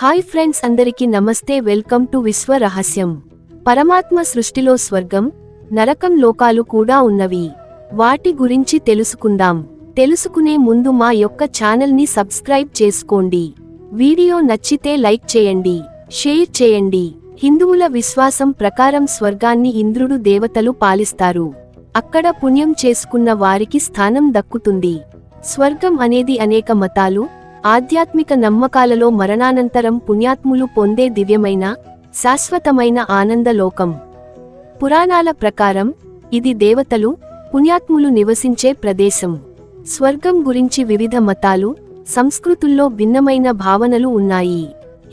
Hi friends అందరికీ నమస్తే welcome to విశ్వ రహస్యం. పరమాత్మ సృష్టిలో స్వర్గం నరకం లోకాలు కూడా ఉన్నవి. వాటి గురించి తెలుసుకుందాం. తెలుసుకునే ముందు మా యొక్క ఛానల్ని సబ్స్క్రైబ్ చేసుకోండి. వీడియో నచ్చితే లైక్ చేయండి షేర్ చేయండి. హిందువుల విశ్వాసం ప్రకారం స్వర్గాన్ని ఇంద్రుడు దేవతలు పాలిస్తారు. అక్కడ పుణ్యం చేసుకున్న వారికి స్థానం దక్కుతుంది. స్వర్గం అనేది అనేక మతాలు ఆధ్యాత్మిక నమ్మకాలలో మరణానంతరం పుణ్యాత్ములు పొందే దివ్యమైన శాశ్వతమైన ఆనందలోకం పురాణాల ప్రకారం ఇది దేవతలు పుణ్యాత్ములు నివసించే ప్రదేశం. స్వర్గం గురించి వివిధ మతాలు సంస్కృతుల్లో భిన్నమైన భావనలు ఉన్నాయి.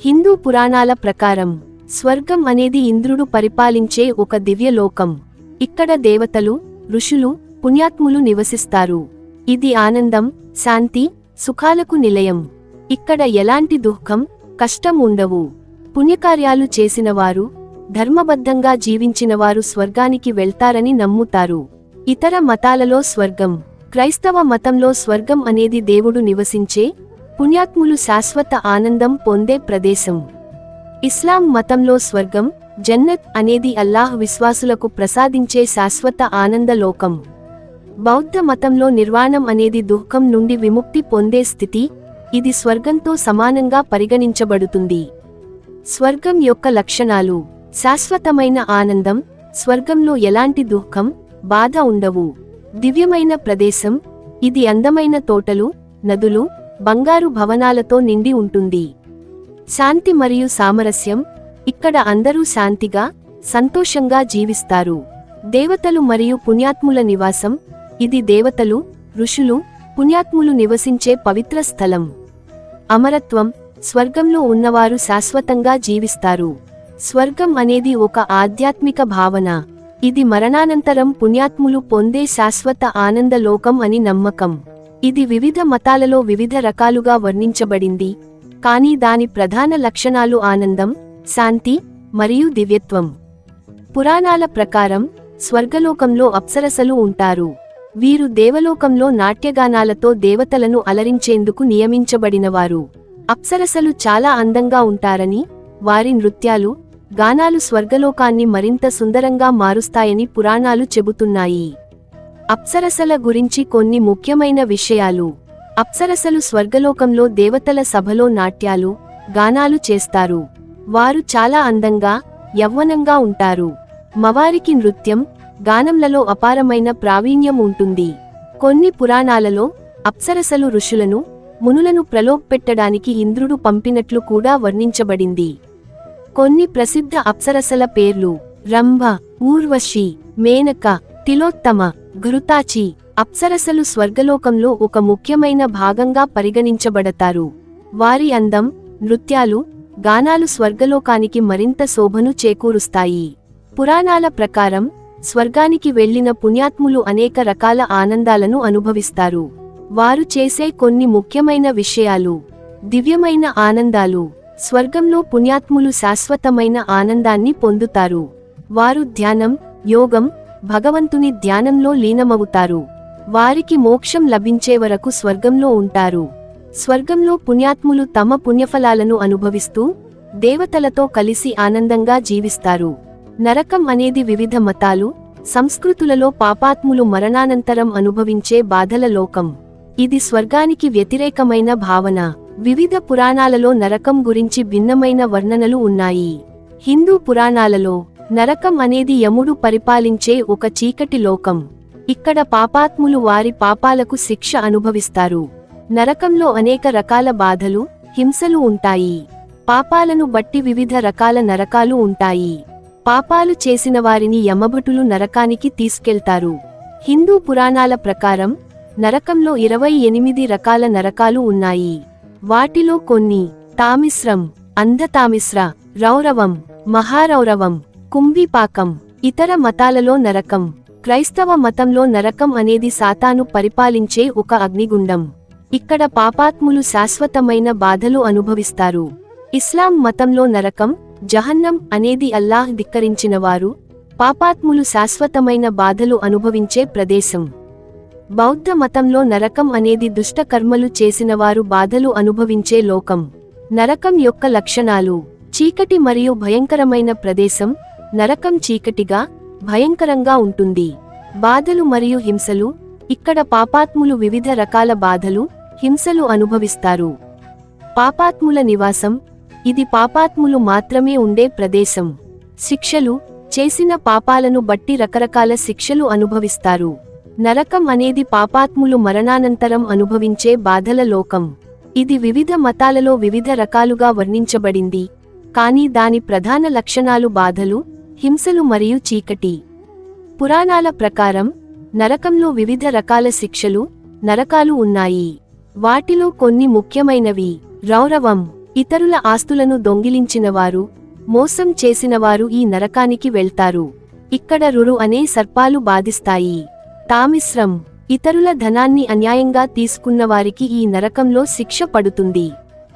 హిందూ పురాణాల ప్రకారం స్వర్గం అనేది ఇంద్రుడు పరిపాలించే ఒక దివ్యలోకం ఇక్కడ దేవతలు ఋషులు పుణ్యాత్ములు నివసిస్తారు. ఇది ఆనందం శాంతి సుఖాలకు నిలయం. ఇక్కడ ఎలాంటి దుఃఖం కష్టం ఉండవు. పుణ్యకార్యాలు చేసినవారు ధర్మబద్ధంగా జీవించినవారు స్వర్గానికి వెళ్తారని నమ్ముతారు. ఇతర మతాలలో స్వర్గం క్రైస్తవ మతంలో స్వర్గం అనేది దేవుడు నివసించే పుణ్యాత్ములు శాశ్వత ఆనందం పొందే ప్రదేశం. ఇస్లాం మతంలో స్వర్గం జన్నత్ అనేది అల్లాహ్ విశ్వాసులకు ప్రసాదించే శాశ్వత ఆనందలోకం బౌద్ధ మతంలో నిర్వాణం అనేది దుఃఖం నుండి విముక్తి పొందే స్థితి ఇది స్వర్గంతో సమానంగా పరిగణించబడుతుంది. స్వర్గం యొక్క లక్షణాలు. శాశ్వతమైన ఆనందం స్వర్గంలో ఎలాంటి దుఃఖం బాధ ఉండవు. దివ్యమైన ప్రదేశం ఇది అందమైన తోటలు నదులు బంగారు భవనాలతో నిండి ఉంటుంది. శాంతి మరియు సామరస్యం ఇక్కడ అందరూ శాంతిగా సంతోషంగా జీవిస్తారు. దేవతలు మరియు పుణ్యాత్ముల నివాసం ఇది దేవతలు ఋషులు పుణ్యాత్ములు నివసించే పవిత్ర స్థలం. అమరత్వం స్వర్గంలో ఉన్నవారు శాశ్వతంగా జీవిస్తారు. స్వర్గం అనేది ఒక ఆధ్యాత్మిక భావన. ఇది మరణానంతరం పుణ్యాత్ములు పొందే శాశ్వత ఆనందలోకం అని నమ్మకం. ఇది వివిధ మతాలలో వివిధ రకాలుగా వర్ణించబడింది. కానీ దాని ప్రధాన లక్షణాలు ఆనందం శాంతి మరియు దివ్యత్వం. పురాణాల ప్రకారం స్వర్గలోకంలో అప్సరసలు ఉంటారు. వీరు దేవలోకంలో నాట్యగానాలతో దేవతలను అలరించేందుకు నియమించబడినవారు. అప్సరసలు చాలా అందంగా ఉంటారని వారి నృత్యాలు గానాలు స్వర్గలోకాన్ని మరింత సుందరంగా మారుస్తాయని పురాణాలు చెబుతున్నాయి. అప్సరసల గురించి కొన్ని ముఖ్యమైన విషయాలు. అప్సరసలు స్వర్గలోకంలో దేవతల సభలో నాట్యాలు గానాలు చేస్తారు. వారు చాలా అందంగా యవ్వనంగా ఉంటారు. మవారికి నృత్యం గానంలలో అపారమైన ప్రావీణ్యం ఉంటుంది. కొన్ని పురాణాలలో అప్సరసలు ఋషులను మునులను ప్రలోభపెట్టడానికి ఇంద్రుడు పంపినట్లు కూడా వర్ణించబడింది. కొన్ని ప్రసిద్ధ అప్సరసల పేర్లు రంభ ఊర్వశి మేనక తిలోత్తమ ఘృతాచి అప్సరసలు స్వర్గలోకంలో ఒక ముఖ్యమైన భాగంగా పరిగణించబడతారు. వారి అందం నృత్యాలు గానాలు స్వర్గలోకానికి మరింత శోభను చేకూరుస్తాయి. పురాణాల ప్రకారం స్వర్గానికి వెళ్ళిన పుణ్యాత్ములు అనేక రకాల ఆనందాలను అనుభవిస్తారు. వారు చేసే కొన్ని ముఖ్యమైన విషయాలు. దివ్యమైన ఆనందాలు. స్వర్గంలో పుణ్యాత్ములు శాశ్వతమైన ఆనందాన్ని పొందుతారు. వారు ధ్యానం యోగం భగవంతుని ధ్యానంలో లీనమవుతారు. వారికి మోక్షం లభించే వరకు స్వర్గంలో ఉంటారు. స్వర్గంలో పుణ్యాత్ములు తమ పుణ్యఫలాలను అనుభవిస్తూ దేవతలతో కలిసి ఆనందంగా జీవిస్తారు. నరకం అనేది వివిధ మతాలు సంస్కృతులలో పాపాత్ములు మరణానంతరం అనుభవించే బాధల లోకం. ఇది స్వర్గానికి వ్యతిరేకమైన భావన. వివిధ పురాణాలలో నరకం గురించి భిన్నమైన వర్ణనలు ఉన్నాయి. హిందూ పురాణాలలో నరకం అనేది యముడు పరిపాలించే ఒక చీకటి లోకం. ఇక్కడ పాపాత్ములు వారి పాపాలకు శిక్ష అనుభవిస్తారు. నరకంలో అనేక రకాల బాధలు హింసలు ఉంటాయి. పాపాలను బట్టి వివిధ రకాల నరకాలు ఉంటాయి. పాపాలు చేసిన వారిని యమభటులు నరకానికి తీసుకెళ్తారు. హిందూ పురాణాల ప్రకారం నరకంలో ఇరవై ఎనిమిది రకాల నరకాలు ఉన్నాయి. వాటిలో కొన్ని తామిశ్రం అంధతామిశ్ర రౌరవం మహారౌరవం కుంభిపాకం ఇతర మతాలలో నరకం క్రైస్తవ మతంలో నరకం అనేది సాతాను పరిపాలించే ఒక అగ్నిగుండం. ఇక్కడ పాపాత్ములు శాశ్వతమైన బాధలు అనుభవిస్తారు. ఇస్లాం మతంలో నరకం జహన్నం అనేది అల్లాహ్ ధిక్కరించినవారు పాపాత్ములు శాశ్వతమైన బాధలు అనుభవించే ప్రదేశం. బౌద్ధ మతంలో నరకం అనేది దుష్ట కర్మలు చేసినవారు బాధలు అనుభవించే లోకం. నరకం యొక్క లక్షణాలు చీకటి మరియు భయంకరమైన ప్రదేశం నరకం చీకటిగా భయంకరంగా ఉంటుంది. బాధలు మరియు హింసలు ఇక్కడ పాపాత్ములు వివిధ రకాల బాధలు హింసలు అనుభవిస్తారు. పాపాత్ముల నివాసం ఇది పాపాత్ములు మాత్రమే ఉండే ప్రదేశం. శిక్షలు చేసిన పాపాలను బట్టి రకరకాల శిక్షలు అనుభవిస్తారు. నరకం అనేది పాపాత్ములు మరణానంతరం అనుభవించే బాధల లోకం. ఇది వివిధ మతాలలో వివిధ రకాలుగా వర్ణించబడింది. కానీ దాని ప్రధాన లక్షణాలు బాధలు హింసలు మరియు చీకటి. పురాణాల ప్రకారం నరకంలో వివిధ రకాల శిక్షలు నరకాలు ఉన్నాయి. వాటిలో కొన్ని ముఖ్యమైనవి. రౌరవం ఇతరుల ఆస్తులను దొంగిలించినవారు మోసం చేసినవారు ఈ నరకానికి వెళ్తారు. ఇక్కడ రురు అనే సర్పాలు బాధిస్తాయి. తామిశ్రం ఇతరుల ధనాన్ని అన్యాయంగా తీసుకున్నవారికి ఈ నరకంలో శిక్ష పడుతుంది.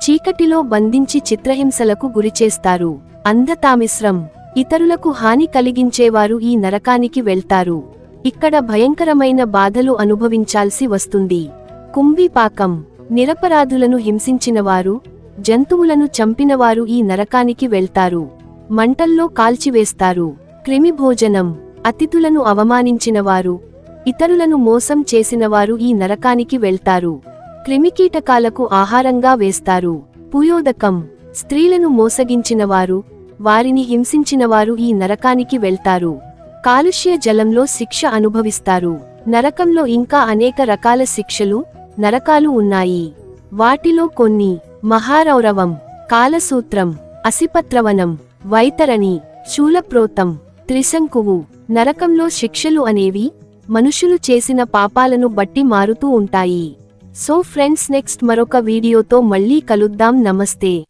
చీకటిలో బంధించి చిత్రహింసలకు గురిచేస్తారు. అంధతామిశ్రం ఇతరులకు హాని కలిగించేవారు ఈ నరకానికి వెళ్తారు. ఇక్కడ భయంకరమైన బాధలు అనుభవించాల్సి వస్తుంది. కుంభీపాకం నిరపరాధులను హింసించినవారు జంతువులను చంపినవారు ఈ నరకానికి వెళ్తారు. మంటల్లో కాల్చివేస్తారు. క్రిమిభోజనం. అతిథులను అవమానించినవారు. ఇతరులను మోసం చేసినవారు ఈ నరకానికి వెళ్తారు. క్రిమికీటకాలకు ఆహారంగా వేస్తారు. పుయోదకం. స్త్రీలను మోసగించినవారు వారిని హింసించినవారు ఈ నరకానికి వెళ్తారు. కాలుష్య జలంలో శిక్ష అనుభవిస్తారు. నరకంలో ఇంకా అనేక రకాల శిక్షలు నరకాలు ఉన్నాయి. వాటిలో కొన్ని మహారౌరవం కాలసూత్రం అసిపత్రవనం వైతరణి శూలప్రోతం త్రిశంకువు నరకంలో శిక్షలు అనేవి మనుషులు చేసిన పాపాలను బట్టి మారుతూ ఉంటాయి. సో ఫ్రెండ్స్ నెక్స్ట్ మరొక వీడియోతో మళ్ళీ కలుద్దాం. నమస్తే.